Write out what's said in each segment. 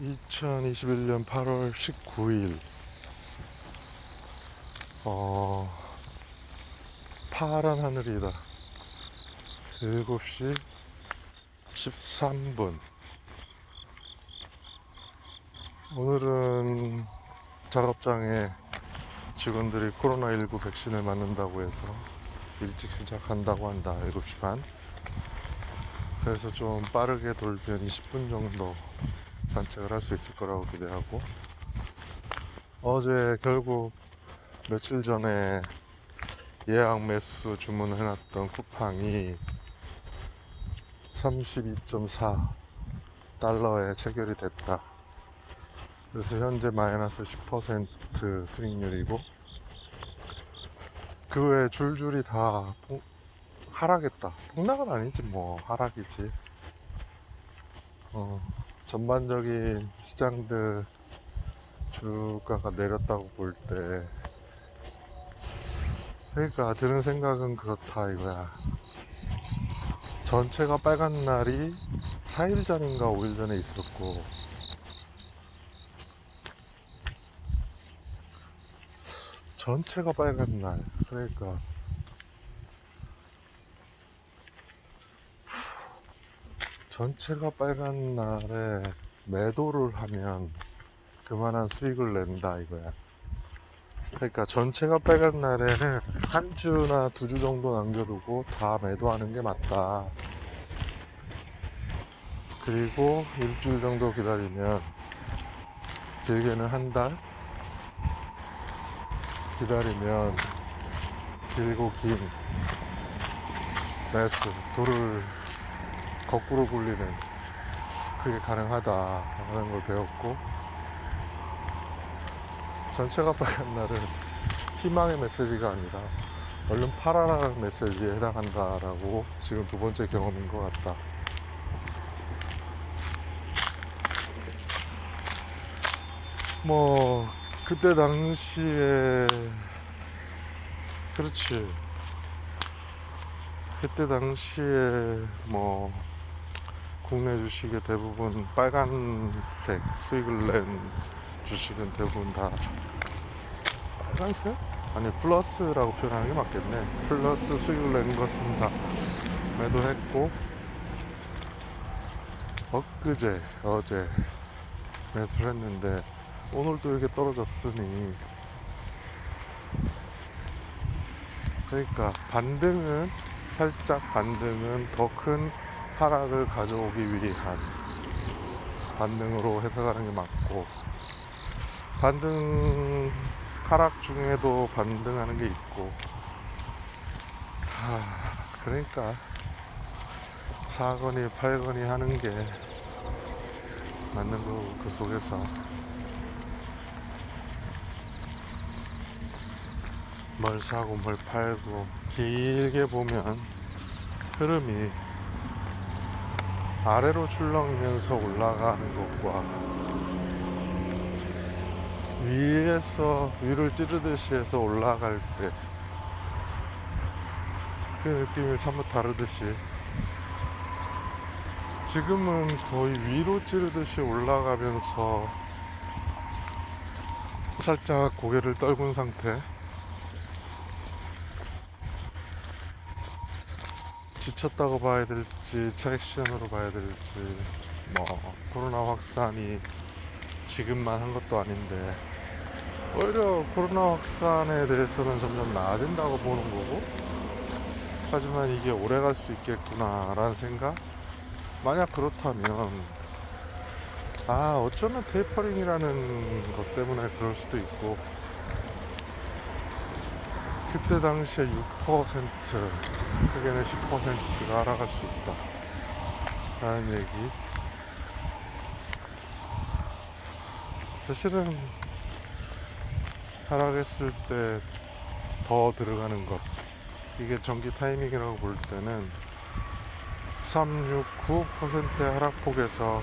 2021년 8월 19일. 어 파란 하늘이다. 7시 13분. 오늘은 작업장에 직원들이 코로나19 백신을 맞는다고 해서 일찍 시작한다고 한다 7시 반. 그래서 좀 빠르게 돌면 20분 정도 산책을 할 수 있을 거라고 기대하고 어제 결국 며칠 전에 예약 매수 주문해놨던 쿠팡이 32.4 달러에 체결이 됐다. 그래서 현재 마이너스 10% 수익률이고 그 외에 줄줄이 다 폭- 하락했다. 폭락은 아니지 뭐 하락이지. 어, 전반적인 시장들 주가가 내렸다고 볼 때 그러니까 드는 생각은 그렇다 이거야. 전체가 빨간 날이 4일 전인가 5일 전에 있었고 전체가 빨간 날. 그러니까 전체가 빨간 날에 매도를 하면 그만한 수익을 낸다 이거야. 그러니까 전체가 빨간 날에는 한 주나 두 주 정도 남겨두고 다 매도하는 게 맞다. 그리고 일주일 정도 기다리면 길게는 한 달 기다리면 길고 긴 매수 돌을 거꾸로 굴리는 그게 가능하다라는 걸 배웠고 전체가 빨간 날은 희망의 메시지가 아니라 얼른 팔아라는 메시지에 해당한다라고 지금 두 번째 경험인 것 같다. 뭐 그때 당시에 그렇지 그때 당시에 뭐 국내 주식의 대부분 빨간색 수익을 낸 주식은 대부분 다 빨간색? 아니 플러스라고 표현하는 게 맞겠네 플러스 수익을 낸 것은 다 매도했고 엊그제 어제 매수를 했는데 오늘도 이렇게 떨어졌으니 그러니까 반등은 살짝 반등은 더 큰 하락을 가져오기 위한 반등으로 해석하는 게 맞고 반등 하락 중에도 반등하는 게 있고 하, 그러니까 사거니 팔거니 하는 게 맞는 거고 그 속에서. 뭘 사고 뭘 팔고 길게 보면 흐름이 아래로 출렁이면서 올라가는 것과 위에서 위를 찌르듯이 해서 올라갈 때 그 느낌이 사뭇 다르듯이 지금은 거의 위로 찌르듯이 올라가면서 살짝 고개를 떨군 상태 지쳤다고 봐야 될지 트랙션으로 봐야 될지. 뭐. 코로나 확산이 지금만 한 것도 아닌데. 오히려 코로나 확산에 대해서는 점점 나아진다고 보는 거고. 하지만 이게 오래 갈 수 있겠구나 라는 생각? 만약 그렇다면 아 어쩌면 테이퍼링이라는 것 때문에 그럴 수도 있고. 그때 당시에 6% 크게는 10%가 하락할 수 있다. 라는 얘기. 사실은 하락했을 때 더 들어가는 것. 이게 전기 타이밍이라고 볼 때는 3, 6, 9%의 하락폭에서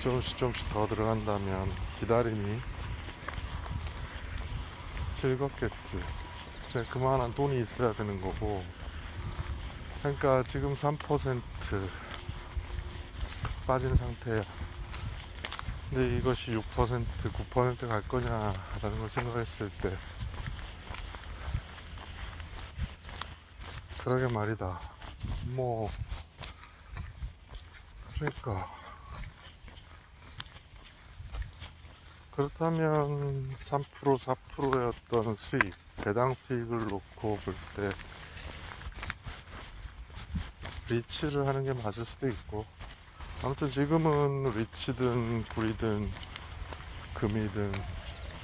조금씩 조금씩 더 들어간다면 기다림이 즐겁겠지. 이제 그만한 돈이 있어야 되는 거고. 그러니까 지금 3% 빠진 상태야. 근데 이것이 6% 9%갈 거냐 라는 걸 생각했을 때. 그러게 말이다. 뭐. 그러니까. 그렇다면 3% 4%의 어떤 수익 배당 수익을 놓고 볼 때 리치를 하는 게 맞을 수도 있고 아무튼 지금은 리치든 구리든 금이든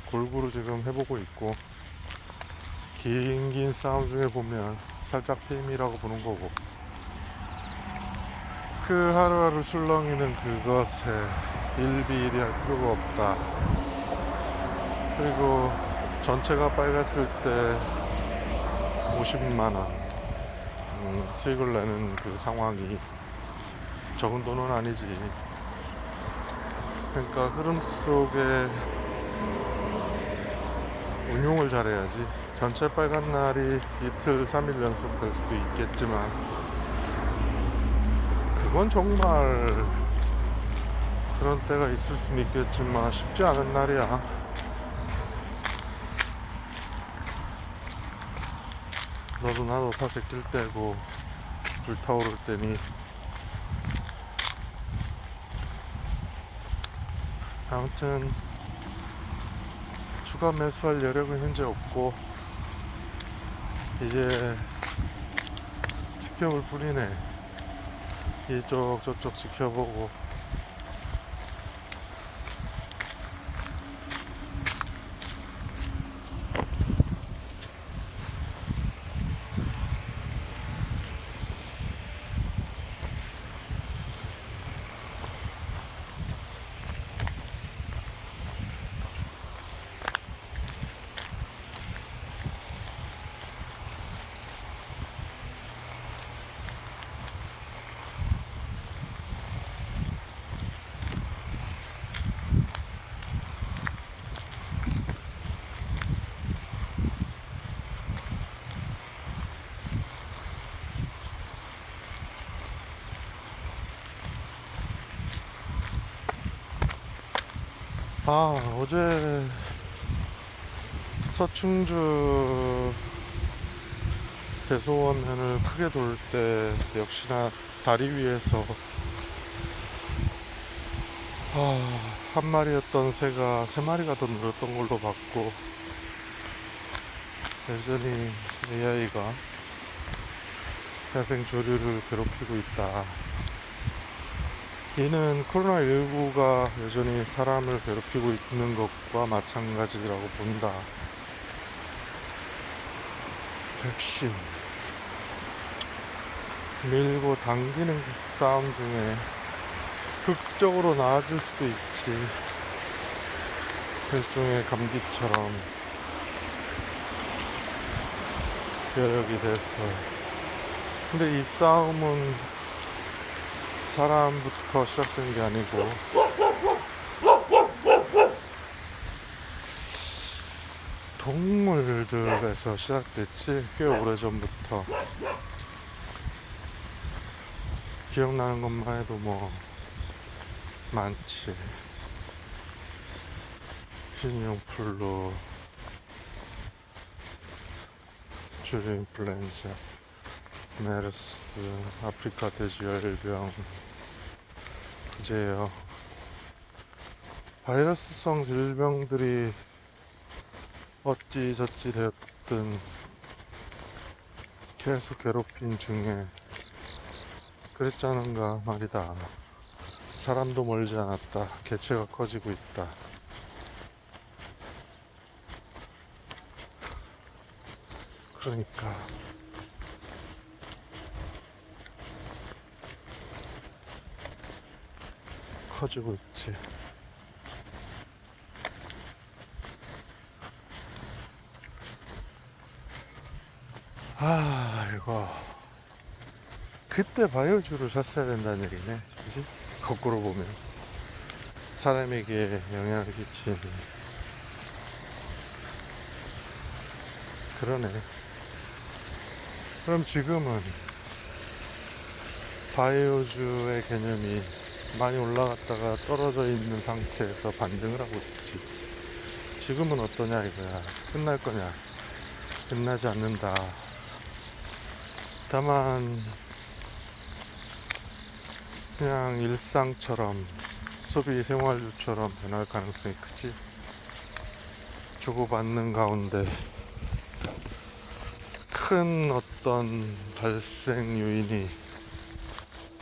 골고루 지금 해보고 있고 긴긴 싸움 중에 보면 살짝 페임이라고 보는 거고 그 하루하루 출렁이는 그것에 일비일비할 필요가 없다. 그리고 전체가 빨갔을 때 50만원 음, 수익을 내는 그 상황이 적은 돈은 아니지. 그러니까 흐름 속에 운용을 잘해야지. 전체 빨간 날이 이틀, 3일 연속 될 수도 있겠지만, 그건 정말 그런 때가 있을 수는 있겠지만 쉽지 않은 날이야. 너도 나도 사실 낄 때고 불타오를 때니 아무튼 추가 매수할 여력은 현재 없고 이제 지켜볼 뿐이네. 이쪽 저쪽 지켜보고 아 어제 서충주 대소원면을 크게 돌 때 역시나 다리 위에서 아, 한 마리였던 새가 세 마리가 더 늘었던 걸로 봤고 여전히 AI가 야생 조류를 괴롭히고 있다. 이는 코로나19가 여전히 사람을 괴롭히고 있는 것과 마찬가지라고 본다. 백신. 밀고 당기는 싸움 중에 극적으로 나아질 수도 있지. 일종의 감기처럼 여력이 돼서. 근데 이 싸움은 사람부터 시작된 게 아니고. 동물들에서 시작됐지? 꽤 오래전부터. 기억나는 것만 해도 뭐 많지. 신용플루 줄인플루엔자 메르스 아프리카 돼지열병 이제요. 바이러스성 질병들이 어찌저찌 되었든 계속 괴롭힌 중에 그랬자는가 말이다. 사람도 멀지 않았다. 개체가 커지고 있다. 그러니까 커지고 있지. 아, 이거. 그때 바이오주를 샀어야 된다는 얘기네. 그지? 거꾸로 보면. 사람에게 영향을 끼치는. 그러네. 그럼 지금은 바이오주의 개념이 많이 올라갔다가 떨어져 있는 상태에서 반등을 하고 있지. 지금은 어떠냐 이거야. 끝날 거냐? 끝나지 않는다. 다만 그냥 일상처럼 소비 생활주처럼 변할 가능성이 크지. 주고받는 가운데 큰 어떤 발생 요인이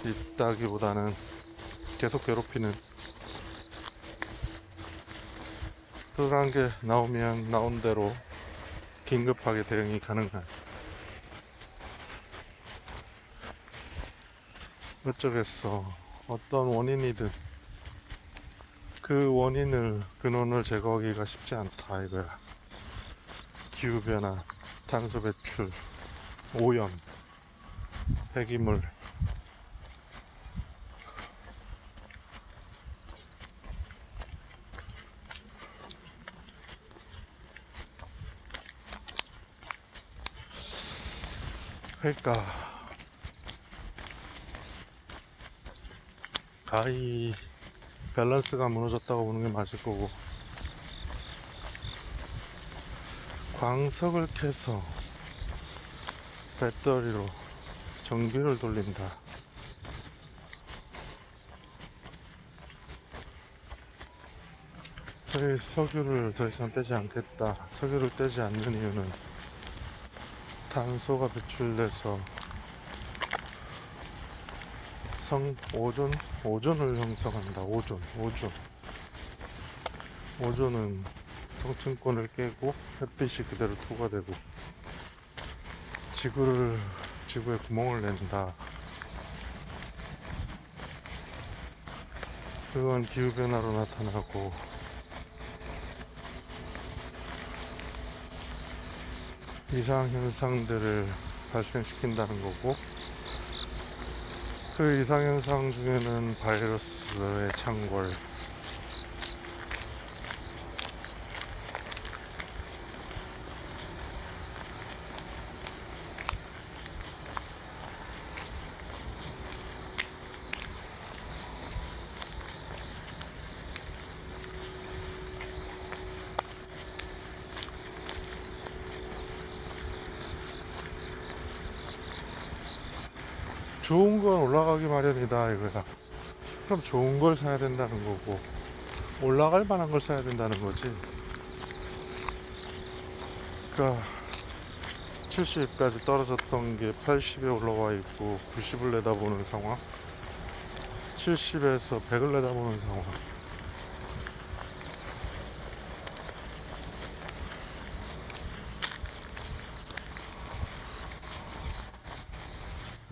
있다기보다는 계속 괴롭히는 그런 게 나오면 나온 대로 긴급하게 대응이 가능한 어쩌겠어. 어떤 원인이든 그 원인을 근원을 제거하기가 쉽지 않다 이거야. 기후변화 탄소 배출 오염 폐기물 그러니까 가히 밸런스가 무너졌다고 보는 게 맞을 거고 광석을 캐서 배터리로 전기를 돌린다. 석유를 더 이상 떼지 않겠다. 석유를 떼지 않는 이유는 탄소가 배출돼서 성 오존 오존을 형성한다. 오존 오존 오존은 성층권을 깨고 햇빛이 그대로 투과되고 지구를 지구에 구멍을 낸다. 그건 기후 변화로 나타나고 이상 현상들을 발생시킨다는 거고 그 이상 현상 중에는 바이러스의 창궐 좋은 건 올라가기 마련이다 이거야. 그럼 좋은 걸 사야 된다는 거고 올라갈 만한 걸 사야 된다는 거지. 그러니까 70까지 떨어졌던 게 80에 올라와 있고 90을 내다보는 상황. 70에서 100을 내다보는 상황.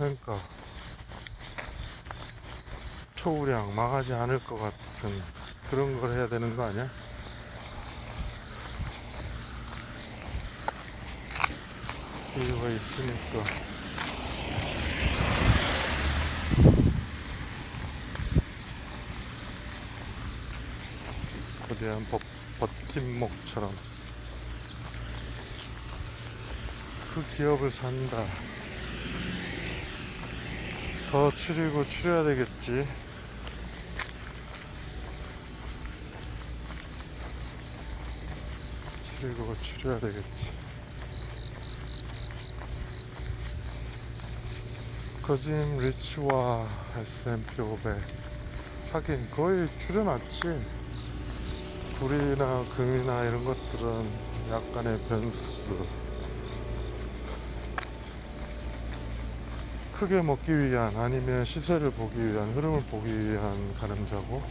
그러니까 초우량 망하지 않을 것 같은 그런 걸 해야 되는 거 아니야? 이유가 있으니까. 거대한 버, 버팀목처럼. 그 기업을 산다 더 추리고 추려야 되겠지. 추리고 추려야 되겠지. 거짐 리치와 S&P 500 하긴 거의 추려놨지. 불이나 금이나 이런 것들은 약간의 변수 크게 먹기 위한 아니면 시세를 보기 위한 흐름을 보기 위한 가늠자고?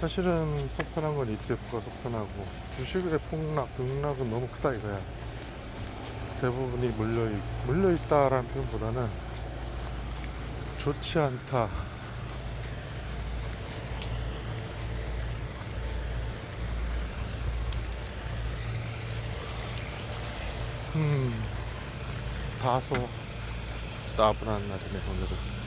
사실은 속 편한 건 ETF가 속 편하고 주식의 폭락, 등락은 너무 크다 이거야. 대부분이 물려있, 물려있다라는 표현보다는 좋지 않다 음 다소 따분한 날이네 오늘은